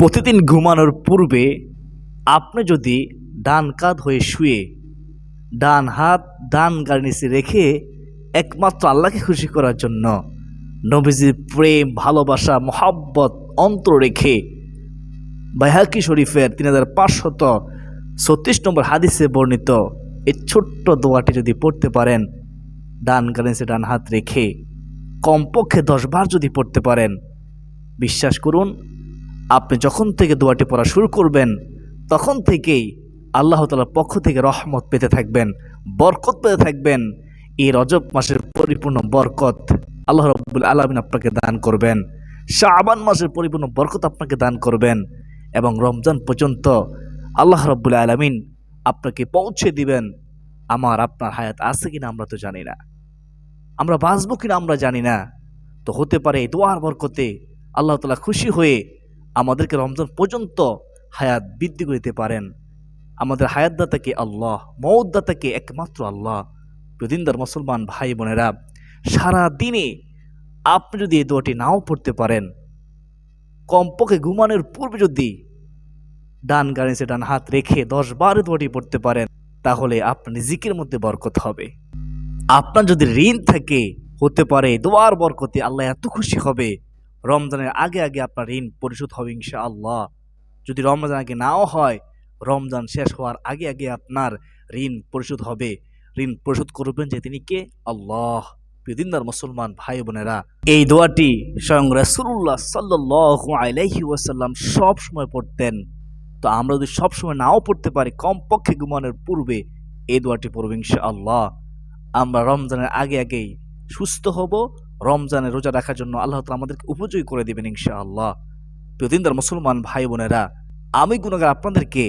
প্রতিদিন ঘুমানোর পূর্বে আপনি যদি ডান কাঁধ হয়ে শুয়ে ডান হাত ডান গাড়ি রেখে একমাত্র আল্লাহকে খুশি করার জন্য নবীজির প্রেম, ভালোবাসা, মহাব্বত অন্তর রেখে বাইহাকি শরীফের তিন হাজার পাঁচশত ছত্রিশ নম্বর হাদিসে বর্ণিত এই ছোট্ট দোয়াটি যদি পড়তে পারেন, ডান গালিসে ডান হাত রেখে কমপক্ষে দশবার যদি পড়তে পারেন, বিশ্বাস করুন আপনি যখন থেকে দোয়াটি পড়া শুরু করবেন, তখন থেকেই আল্লাহ তালার পক্ষ থেকে রহমত পেতে থাকবেন, বরকত পেতে থাকবেন। এই রজব মাসের পরিপূর্ণ বরকত আল্লাহ রব্বুল আলমিন আপনাকে দান করবেন। শাহবান মাসের পরিপূর্ণ বরকত আপনাকে দান করবেন এবং রমজান পর্যন্ত আল্লাহ রব্বুল আলমিন আপনাকে পৌঁছে দিবেন। আমার, আপনার হায়াত আছে কিনা আমরা তো জানি না। আমরা বাঁচবো কিনা আমরা জানি না। তো হতে পারে দোয়ার বরকতে আল্লাহ তালা খুশি হয়ে আমাদেরকে রমজান পর্যন্ত হায়াত বৃদ্ধি করে দিতে পারেন। আমাদের হায়াতদাতাকে আল্লাহ মৌদাতাকে একমাত্র আল্লাহ। প্রদিনদার মুসলমান ভাই বোনেরা সারা দিনে আপনি যদি এই দোয়াটি নাও পড়তে পারেন, কমপক্ষে ঘুমানোর পূর্বে যদি ডান গাড়িতে ডান হাত রেখে দশ বার দোয়াটি পড়তে পারেন, তাহলে আপনার জিকের মধ্যে বরকত হবে। আপনার যদি ঋণ থাকে, হতে পারে দোয়ার বরকতে আল্লাহ এত খুশি হবে। রমজানের আগে আগে আপনার ঋণ পরিশোধ হবে ইনশা আল্লাহ যদি রমজান আগে নাও হয়, রমজান শেষ হওয়ার আগে আগে আপনার ঋণ পরিশোধ হবে। ঋণ পরিশোধ করবেন যে তিনি কে? আল্লাহ। প্রিয়দিনদার মুসলমান ভাই বোনেরা, এই দোয়াটি স্বয়ং আলাইহি ওয়াসাল্লাম সব সময় পড়তেন। তো আমরা যদি সব সময় নাও পড়তে পারি, কমপক্ষে ঘুমানোর পূর্বে এই দোয়াটি পড়ব ইনশাআল্লাহ। আমরা রমজানের আগে আগেই সুস্থ হব রমজানের রোজা রাখার জন্য আল্লাহ তালা আমাদেরকে উপযোগী করে দেবেন ইনশাআল্লাহ। প্রতিদিনদার মুসলমান ভাই বোনেরা, আমি গুণগার আপনাদেরকে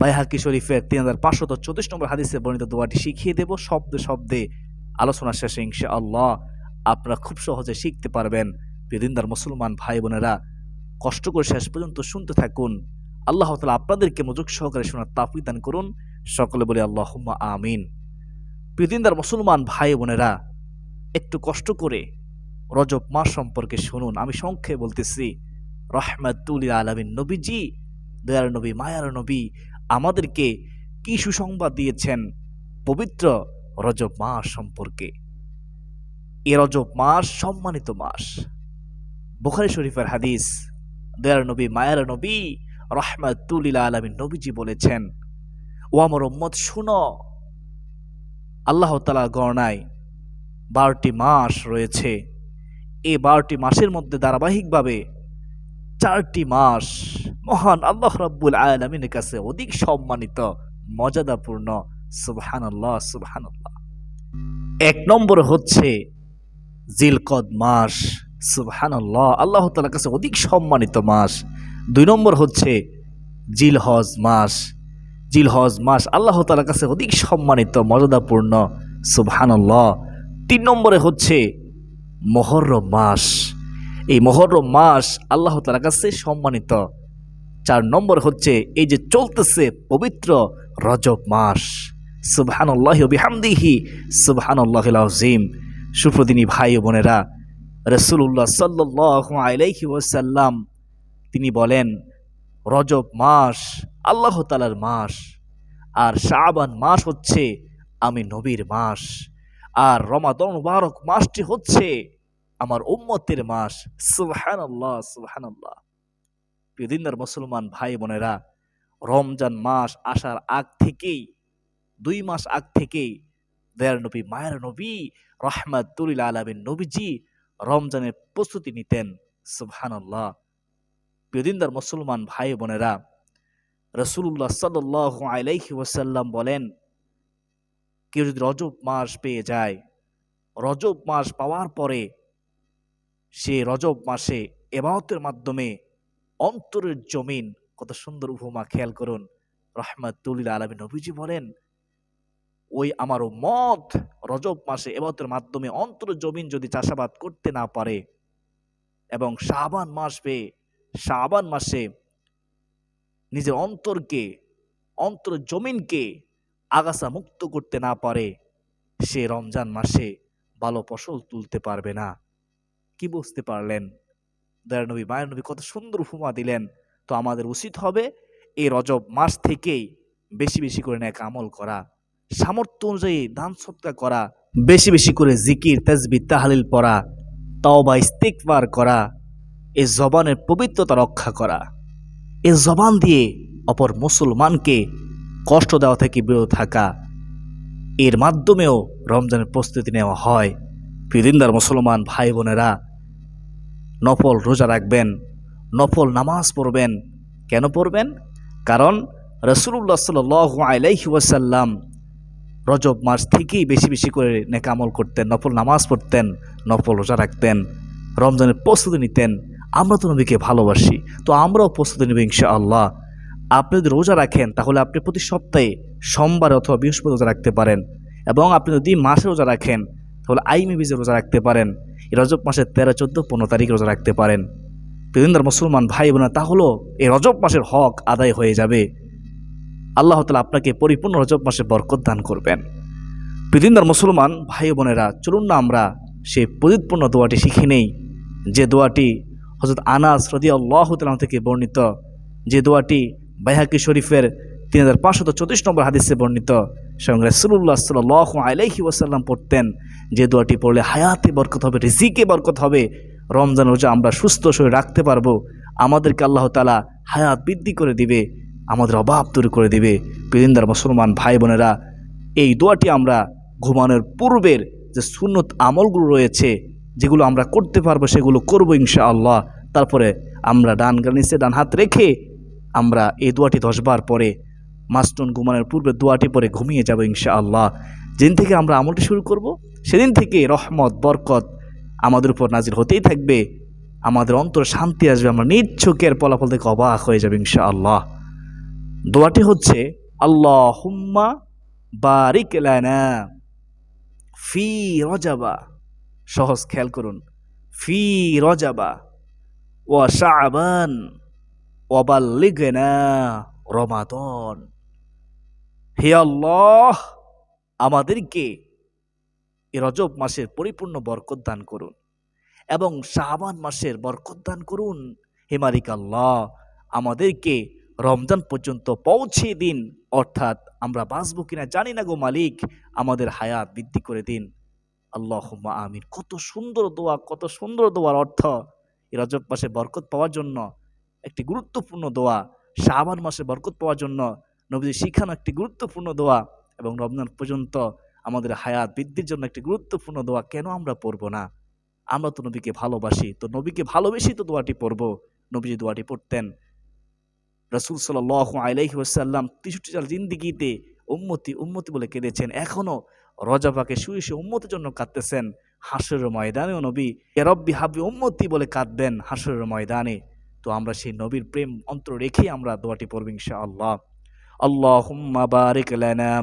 বাইহাকি শরীফের তিন হাজার পাঁচশত চৌত্রিশ নম্বর হাদিসে বর্ণিত দোয়াটি শিখিয়ে দেব, শব্দে শব্দে আলোচনা শেষে ইনশা আল্লাহ আপনারা খুব সহজে শিখতে পারবেন। প্রতিদিনদার মুসলমান ভাই বোনেরা, কষ্ট করে শেষ পর্যন্ত শুনতে থাকুন। আল্লাহ তালা আপনাদেরকে মজুক সহকারে শোনার তাফি দান করুন। সকলে বলে আল্লাহ আমিন। প্রতিদিনদার মুসলমান ভাই বোনেরা, একটু কষ্ট করে রজব মাস সম্পর্কে শুনুন। আমি সংক্ষেপে বলতেছি রহমাতুল আলমিন নবীজি দয়ার নবী, মায়ার নবী, আমাদেরকে কি সুসংবাদ দিয়েছেন পবিত্র রজব মাস সম্পর্কে? এ রজব মাস সম্মানিত মাস। বুখারি শরীফের হাদিস দয়ার নবী, মায়ার নবী রহমাতুল আলমিন নবীজি বলেছেন, ও আমার উম্মত, শুনো, আল্লাহ তালা গণনায় বারোটি মাস রয়েছে। এই বারোটি মাসের মধ্যে ধারাবাহিকভাবে চারটি মাস মহান আল্লাহ রাব্বুল আলমিনের কাছে অধিক সম্মানিত, মর্যাদাপূর্ণ সুবহান আল্লাহ সুবহান আল্লাহ এক নম্বর হচ্ছে জিলকদ মাস সুবহান আল্লাহ তালার কাছে অধিক সম্মানিত মাস। দুই নম্বর হচ্ছে জিলহজ মাস জিলহজ মাস আল্লাহ তালার কাছে অধিক সম্মানিত, মর্যাদাপূর্ণ সুবহান আল্লাহ তিন নম্বরে হচ্ছে মহরম মাস। এই মহরম মাস আল্লাহ তালার কাছে সম্মানিত। চার নম্বর হচ্ছে এই যে চলতেছে পবিত্র রজব মাস। সুবহানাল্লাহ বিহামদিহি। সুবহানাল্লাহ সুপ্রদিনী ভাই বোনেরা রসুল্লাহ সাল্লাহ আলাইহি তিনি বলেন, রজব মাস আল্লাহ তালার মাস। আর শাবান মাস হচ্ছে আমি নবীর মাস। আর রমাদন মুবারক মাসটি হচ্ছে আমার উম্মতের মাস। সুবহান আল্লাহ সুবহান আল্লাহ মুসলমান ভাই বোনেরা, রমজান মাস আসার আগ থেকেই, দুই মাস আগ থেকেই দয়ার নবী, মায়ের নবী, রহমাতুল আলমের নবীজি রমজানের প্রস্তুতি নিতেন। সুবহান আল্লাহ প্রিয়দিনদার মুসলমান ভাই বোনেরা রসুল্লাহ সাল্লাহ আলাইহি ওয়াসাল্লাম বলেন কেউ যদি রজব মাস পেয়ে যায়, রজব মাস পাওয়ার পরে সে রজব মাসে এবাহতের মাধ্যমে অন্তরের জমিন, কত সুন্দর উপমা খেয়াল করুন, রহমাতুল্লিল আলমী নবীজি বলেন, ওই আমারও মত রজব মাসে এবাহতের মাধ্যমে অন্তরের জমিন যদি চাষাবাদ করতে না পারে এবং শাহবান মাস পেয়ে শাহবান মাসে নিজের অন্তরকে অন্তর জমিনকে আগাছা মুক্ত করতে না পারে, সে রমজান মাসে ভালো ফসল তুলতে পারবে না। কি বুঝতে পারলেন? দয়ার নবী, মায়ের নবী কত সুন্দর উপমা দিলেন। তো আমাদের উচিত হবে এই রজব মাস থেকেই বেশি বেশি করে নেক আমল করা, সামর্থ্য অনুযায়ী দান সৎকা করা, বেশি বেশি করে জিকির, তেজবি, তাহালিল পড়া, তওবা ইস্তিকবার করা, এ জবানের পবিত্রতা রক্ষা করা, এ জবান দিয়ে অপর মুসলমানকে কষ্ট দেওয়া থেকে বিরত থাকা। এর মাধ্যমেও রমজানের প্রস্তুতি নেওয়া হয়। প্রিদিনদার মুসলমান ভাই বোনেরা, নফল রোজা রাখবেন, নফল নামাজ পড়বেন। কেন পড়বেন? কারণ রসুল্লাহ সাল আলাইহি ওয়াসাল্লাম রজব মাস থেকেই বেশি বেশি করে নেকামল করতেন, নফল নামাজ পড়তেন, নফল রোজা রাখতেন, রমজানের প্রস্তুতি নিতেন। আমরা তো নবীকে ভালোবাসি, তো আমরাও প্রস্তুতি নেব ইনশা আল্লাহ আপনি যদি রোজা রাখেন, তাহলে আপনি প্রতি সপ্তাহে সোমবার অথবা বৃহস্পতি রোজা রাখতে পারেন। এবং আপনি যদি মাসে রোজা রাখেন, তাহলে আইমি বীজে রোজা রাখতে পারেন। রজব মাসের তেরো, চোদ্দ, পনেরো তারিখে রোজা রাখতে পারেন। প্রিয়ন্দার মুসলমান ভাই বোনা তাহলেও এই রজব মাসের হক আদায় হয়ে যাবে। আল্লাহ তালা আপনাকে পরিপূর্ণ রজব মাসে বরকত দান করবেন। পৃথিবীর মুসলমান ভাই বোনেরা, চলুন না আমরা সেই পরিপূর্ণ দোয়াটি শিখে নেই। যে দোয়াটি হজরত আনাস রদি আল্লাহ থেকে বর্ণিত, যে দোয়াটি বাইহাকি শরীফের তিন হাজার পাঁচশত চৌত্রিশ নম্বর হাদিসে বর্ণিত। স্বয়ং রসুল্লাহ সাল আলাইহি ওয়াসাল্লাম পড়তেন যে দোয়াটি পড়লে হায়াতে বরকত হবে, রিজিকে বরকত হবে। রমজান রোজা আমরা সুস্থ শরীর রাখতে পারব। আমাদেরকে আল্লাহ তালা হায়াত বৃদ্ধি করে দিবে, আমাদের অভাব দূর করে দিবে। পৃথিন্দার মুসলমান ভাই বোনেরা, এই দোয়াটি আমরা ঘুমানোর পূর্বের যে সুন্নত আমলগুলো রয়েছে, যেগুলো আমরা করতে পারব সেগুলো করব ইনশা আল্লাহ তারপরে আমরা ডান গাল নিচে ডান হাত রেখে আমরা এই দোয়াটি দশবার পরে মাস্টন ঘুমানোর পূর্বে দোয়াটি পরে ঘুমিয়ে যাব ইনশা আল্লাহ যেদিন থেকে আমরা আমলটি শুরু করব, সেদিন থেকে রহমত, বরকত আমাদের উপর নাজির হতেই থাকবে। আমাদের অন্তর শান্তি আসবে, আমরা চোখের ফলাফল থেকে অবাক হয়ে যাবে ইনশা আল্লাহ দোয়াটি হচ্ছে আল্লাহ হুম্মা বারিক ফি রজাবা। সহজ খেয়াল করুন, ফি রজাবা ও শাবান। ওবাল্লিগনা রমাদন হে আল্লাহ, আমাদেরকে এ রজব মাসের পরিপূর্ণ বরকত দান করুন এবং শাহবান মাসের বরকত দান করুন। হে মালিক আল্লাহ, আমাদেরকে রমজান পর্যন্ত পৌঁছে দিন। অর্থাৎ আমরা বাঁচবো কিনা জানি না গো মালিক, আমাদের হায়াত বৃদ্ধি করে দিন। আল্লাহ আমিন। কত সুন্দর দোয়া, কত সুন্দর দোয়ার অর্থ এই রজব মাসে বরকত পাওয়ার জন্য। একটি গুরুত্বপূর্ণ দোয়া শাহবান মাসে বরকত পাওয়ার জন্য নবীজি শিখানো একটি গুরুত্বপূর্ণ দোয়া এবং রমজান পর্যন্ত আমাদের হায়াত বৃদ্ধির জন্য একটি গুরুত্বপূর্ণ দোয়া কেন আমরা পড়ব না? আমরা তো নবীকে ভালোবাসি, তো নবীকে ভালোবেসেই তো দোয়াটি পড়ব। নবীজি দোয়াটি পড়তেন, রসুল সাল আলাইহি ওয়াসাল্লাম তেষট্টি সাল জিন্দিগিতে উম্মতি উম্মতি বলে কেঁদেছেন। এখনও রজাবাকে শুয়ে শুয়ে উম্মতের জন্য কাঁদতেছেন। হাসরের ময়দানেও নবী এরব্বি হাবি উম্মতি বলে কাঁদবেন হাসরের ময়দানে। তো আমরা সেই নবীর প্রেম অন্তর রেখে আমরা দোয়াটি পড়ব ইনশা আল্লাহ আল্লাহ বারিক লানা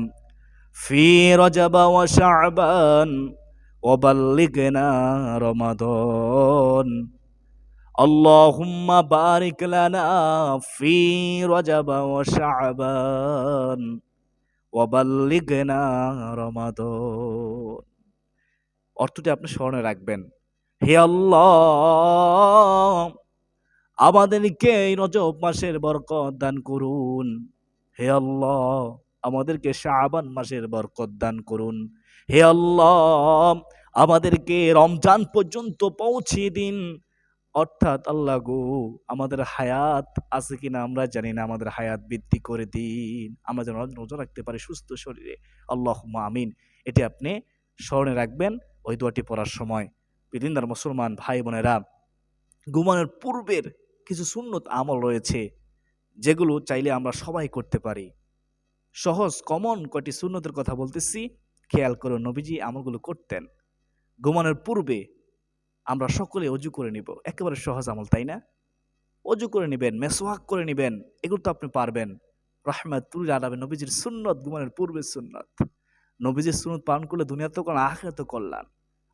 ফি রজাবা ওয়া শাবান وبلغنا رمضان اللهم بارك لنا في رجب وشعبان وبلغنا رمضان অর্থটি আপনি স্মরণে রাখবেন হে আল্লাহ আমাদেরকে এই রজব মাসের বরকত দান করুন। হে আল্লাহ, আমাদেরকে শাবান মাসের বরকত দান করুন। হে আল্লাহ, আমাদেরকে রমজান পর্যন্ত পৌঁছে দিন। অর্থাৎ আল্লাহ গো, আমাদের হায়াত আছে কিনা আমরা জানি না, আমাদের হায়াত বৃদ্ধি করে দিন। আমরা যেন নজর রাখতে পারি সুস্থ শরীরে। আল্লাহ আমিন। এটি আপনি স্মরণে রাখবেন ওই দোয়াটি পড়ার সময়। পৃথিবীর মুসলমান ভাই বোনেরা ঘুমানোর পূর্বের কিছু সুন্নত আমল রয়েছে, যেগুলো চাইলে আমরা সবাই করতে পারি। সহজ কমন কয়টি সুন্নতের কথা বলতেছি, খেয়াল করে নবীজি আমলগুলো করতেন। ঘুমানোর পূর্বে আমরা সকলে অজু করে নিব। একেবারে সহজ আমল, তাই না? অজু করে নেবেন মেসোয়াক করে নেবেন, এগুলো তো আপনি পারবেন। রহমাতুল আলমে নবীজির সুন্নত, ঘুমানোর পূর্বে সুন্নত। নবীজির সুন্নত পালন করলে দুনিয়াতেও কোনো আখেরাতে কল্যাণ।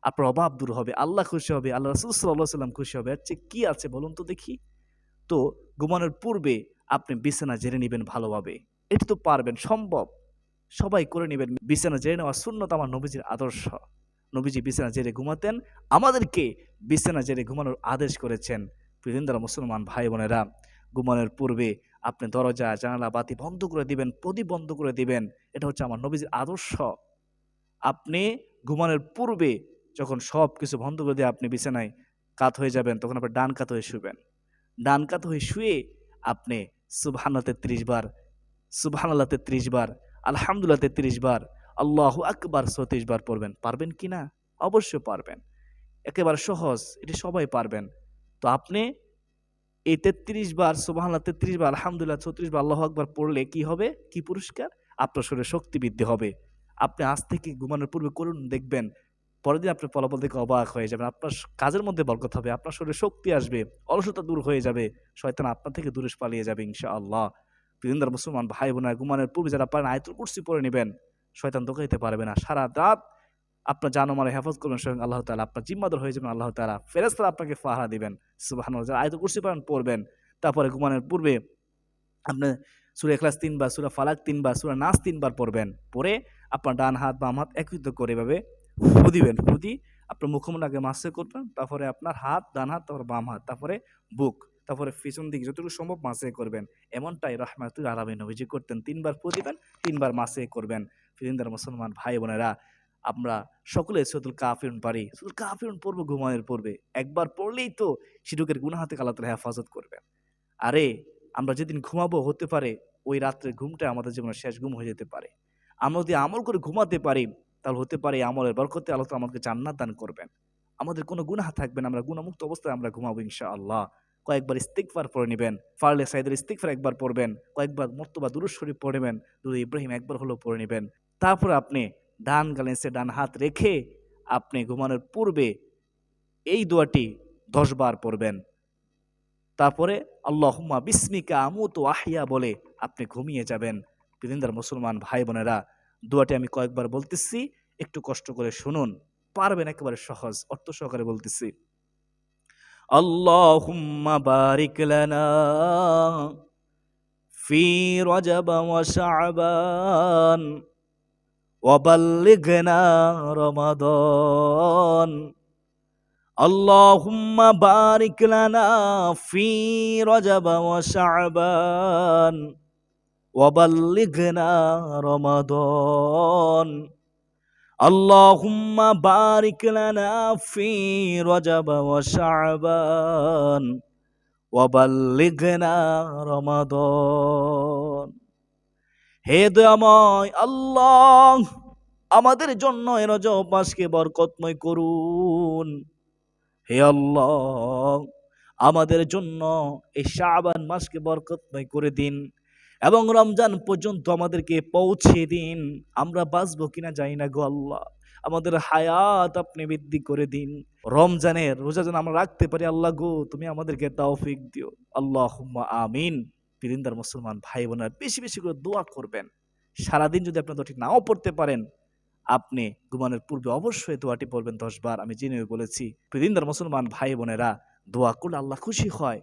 আপনার অভাব দূর হবে, আল্লাহ খুশি হবে, আল্লাহ রসুল সাল্লাহ সাল্লাম খুশি হবে। আর চেয়ে কী আছে বলুন তো দেখি। তো ঘুমানোর পূর্বে আপনি বিছানা জেনে নেবেন ভালোভাবে। এটি তো পারবেন, সম্ভব। সবাই করে নেবেন বিছানা জেনে নেওয়া শূন্যত আমার নবীজির আদর্শ। নবীজি বিছানা জেরে ঘুমাতেন, আমাদেরকে বিছানা জেরে ঘুমানোর আদেশ করেছেন। পৃথিবীর মুসলমান ভাই বোনেরা, ঘুমানোর পূর্বে আপনি দরজা, জানালা, বাতি বন্ধ করে দিবেন, প্রদীপ বন্ধ করে দিবেন। এটা হচ্ছে আমার নবীজির আদর্শ। আপনি ঘুমানোর পূর্বে যখন সব কিছু বন্ধ করে দিয়ে আপনি বিছানায় কাত হয়ে যাবেন, তখন আপনি ডান কাত হয়ে শুবেন। ডান কাত হয়ে শুয়ে আপনি সুবহানাল্লাহ তেত্রিশ বার, সুবহানাল্লাহ তেত্রিশ বার, আলহামদুলিল্লাহ তেত্রিশ বার, আল্লাহু আকবার ছত্রিশ বার পড়বেন। পারবেন কি না? অবশ্যই পারবেন। একেবারে সহজ, এটি সবাই পারবেন। তো আপনি এই তেত্রিশ বার, সুবহানাল্লাহ তেত্রিশ বার, আলহামদুলিল্লাহ ছত্রিশ বার, আল্লাহ আকবার পড়লে কি হবে? কি পুরস্কার? আপনার শরীরে শক্তি বৃদ্ধি হবে। আপনি আজ থেকে ঘুমানোর পূর্বে করুন, দেখবেন পরের দিন আপনি ফলাফল দেখে অবাক হয়ে যাবেন। আপনার কাজের মধ্যে বরকত হবে, আপনার শরীরে শক্তি আসবে, অলসতা দূর হয়ে যাবে, শয়তান আপনার থেকে দূরে পালিয়ে যাবে ইনশাআল্লাহ। প্রিয়ন্দার মুসলমান ভাই বোনেরা ঘুমানোর পূর্বে যারা পারেন, আয়তুল কুরসি পড়ে নেবেন। শয়তান দোকাইতে পারবে না। সারা রাত আপনার জানমালে হেফাজ করবেন, স্বয়ং আল্লাহ তালা আপনার জিম্মাদার হয়ে যাবেন, আল্লাহ তালা ফেরেস্তারা আপনাকে ফাহারা দিবেন। সুবাহান যারা আয়তুল কুরসি পারেন পড়বেন। তারপরে ঘুমানোর পূর্বে আপনি সুরা এখলাস তিনবার, সুরা ফালাক তিনবার, সুরা নাচ তিনবার পড়বেন। পরে আপনার ডান হাত, বাম হাত একত্রিত করে এভাবে ফু দিবেন ফু দিয়ে আপনার মুখমুখ আগে মাসে করবেন, তারপরে আপনার হাত, ডান হাত, তারপরে বাম হাত, তারপরে বুক, তারপরে পিছন দিকে, যতটুকু সম্ভব মাসে করবেন। এমনটাই রহমাতুল আলমিন অভিযোগ করতেন, তিনবার ফু দিবেন তিনবার মাসে করবেন। ফিরিন্দার মুসলমান ভাই বোনেরা, আমরা সকলে সতুল কাফিরুন পারি সতুল কাফিরুন পড়ব ঘুমানোর পড়বে একবার পড়লেই তো সিটুকের গুণা হাতে আল্লাহ তালা হেফাজত করবেন। আরে, আমরা যেদিন ঘুমাবো হতে পারে, ওই রাত্রে ঘুমটা আমাদের জীবনের শেষ ঘুম হয়ে যেতে পারে। আমরা যদি আমল করে ঘুমাতে পারি তাহলে হতে পারে, আমলের বরকতে আল্লাহ তাআলা আমাদেরকে জান্নাত দান করবেন। আমাদের কোনো গুনাহ থাকবে না, আমরা গুণামুক্ত অবস্থায় আমরা ঘুমাবো ইনশা আল্লাহ কয়েকবার ইস্তিকফার পড়ে নেবেন, ফারলে সাইদের ইস্তিকফার একবার পড়বেন, কয়েকবার মর্তবা দুরুদ শরীফ পড়ে নেবেন, দুরুদ ইব্রাহিম একবার হলেও পড়ে নেবেন। তারপর আপনি ডান গালেন্সে ডান হাত রেখে আপনি ঘুমানোর পূর্বে এই দোয়াটি দশ বার পড়বেন। তারপরে আল্লাহুম্মা বিস্মিকা আমুত আহিয়া বলে আপনি ঘুমিয়ে যাবেন। পৃথিবীর মুসলমান ভাই বোনেরা দোয়াটি আমি কয়েকবার বলতেছি, একটু কষ্ট করে শুনুন। পারবেন একেবারে সহজ, অর্থ সহকারে বলতেছি। আল্লাহুম্মা বারিক লানা ফি রজব ওয়া শাবান ওয়া বাল্লিগনা রমাদান। আল্লাহুম্মা বারিক লানা ফি রজব ওয়া শাবান وبلغنا رمضان اللهم بارك لنا في رجب وشعبان وبلغنا رمضان হে দয়াময় আল্লাহ আমাদের জন্য এ রজব মাসকে বরকতময় করুন হে আল্লাহ আমাদের জন্য এই শাবান মাসকে বরকতময় করে দিন এবং রমজান পর্যন্ত আমাদেরকে পৌঁছে দিন। আমরা বাঁচবো কিনা জানি না গো আল্লাহ। আমাদের হায়াত আপনি বৃদ্ধি করে দিন। রমজানের রোজা যেন আমরা রাখতে পারি আল্লাহ গো, তুমি আমাদেরকে তাওফিক দিও। আল্লাহ আমিন। পিরিন্দার মুসলমান ভাই বোনেরা বেশি বেশি করে দোয়া করবেন। সারাদিন যদি আপনার দোয়াটি নাও পড়তে পারেন, আপনি ঘুমানোর পূর্বে অবশ্যই দোয়াটি পড়বেন দশবার। আমি জেনে বলেছি পৃথিবীর মুসলমান ভাই বোনেরা দোয়া করলে আল্লাহ খুশি হয়।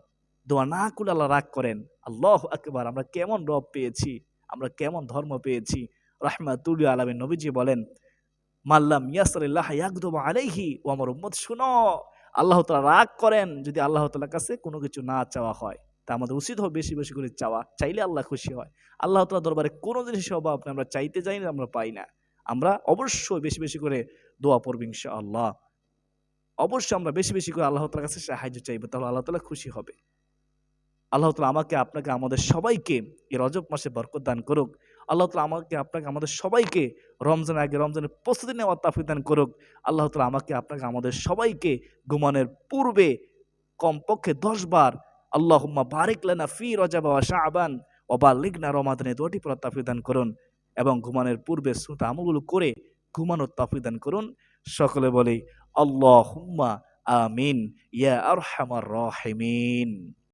দোয়া না করলে আল্লাহ রাগ করেন। আল্লাহ একবার আমরা কেমন রব পেয়েছি, আমরা কেমন ধর্ম পেয়েছি। রাহমাতুল আলমী নবীজি বলেন মাল্লাম ইয়াসরিল্লাহ ইয়াকদম আলাইহি ও আমার উম্মত, শুনো, আল্লাহ তালা রাগ করেন যদি আল্লাহ তালার কাছে কোনো কিছু না চাওয়া হয়। তা আমাদের উচিত হবে বেশি বেশি করে চাওয়া, চাইলে আল্লাহ খুশি হয়। আল্লাহ তালা দরবারে কোনো জিনিসের অভাব আমরা চাইতে যাই না, আমরা পাই না। আমরা অবশ্যই বেশি বেশি করে দোয়া পড়ব ইনশা আল্লাহ অবশ্যই আমরা বেশি বেশি করে আল্লাহ তালার কাছে সাহায্য চাইব, তাহলে আল্লাহ তালা খুশি হবে। আল্লাহ তালা আমাকে, আপনাকে, আমাদের সবাইকে এই রজব মাসে বরকত দান করুক। আল্লাহ তালা আমাকে, আপনাকে, আমাদের সবাইকে রমজান আগে রমজানের প্রস্তুতি নেওয়ার তাফিক দান করুক। আল্লাহ তালা আমাকে, আপনাকে, আমাদের সবাইকে ঘুমানোর পূর্বে কমপক্ষে দশ বার আল্লাহুম্মা বারিক লানা ফি রজাব ওয়া শাবান ওয়া বাল্লিগনা রমাদানে দোয়াটি পড়ার তাফিক দান করুন এবং ঘুমানোর পূর্বে সুতা আমলগুলো করে ঘুমানোর তাফিক দান করুন। সকলে বলি, আল্লাহুম্মা আমিন, ইয়া আরহামার রাহিমিন।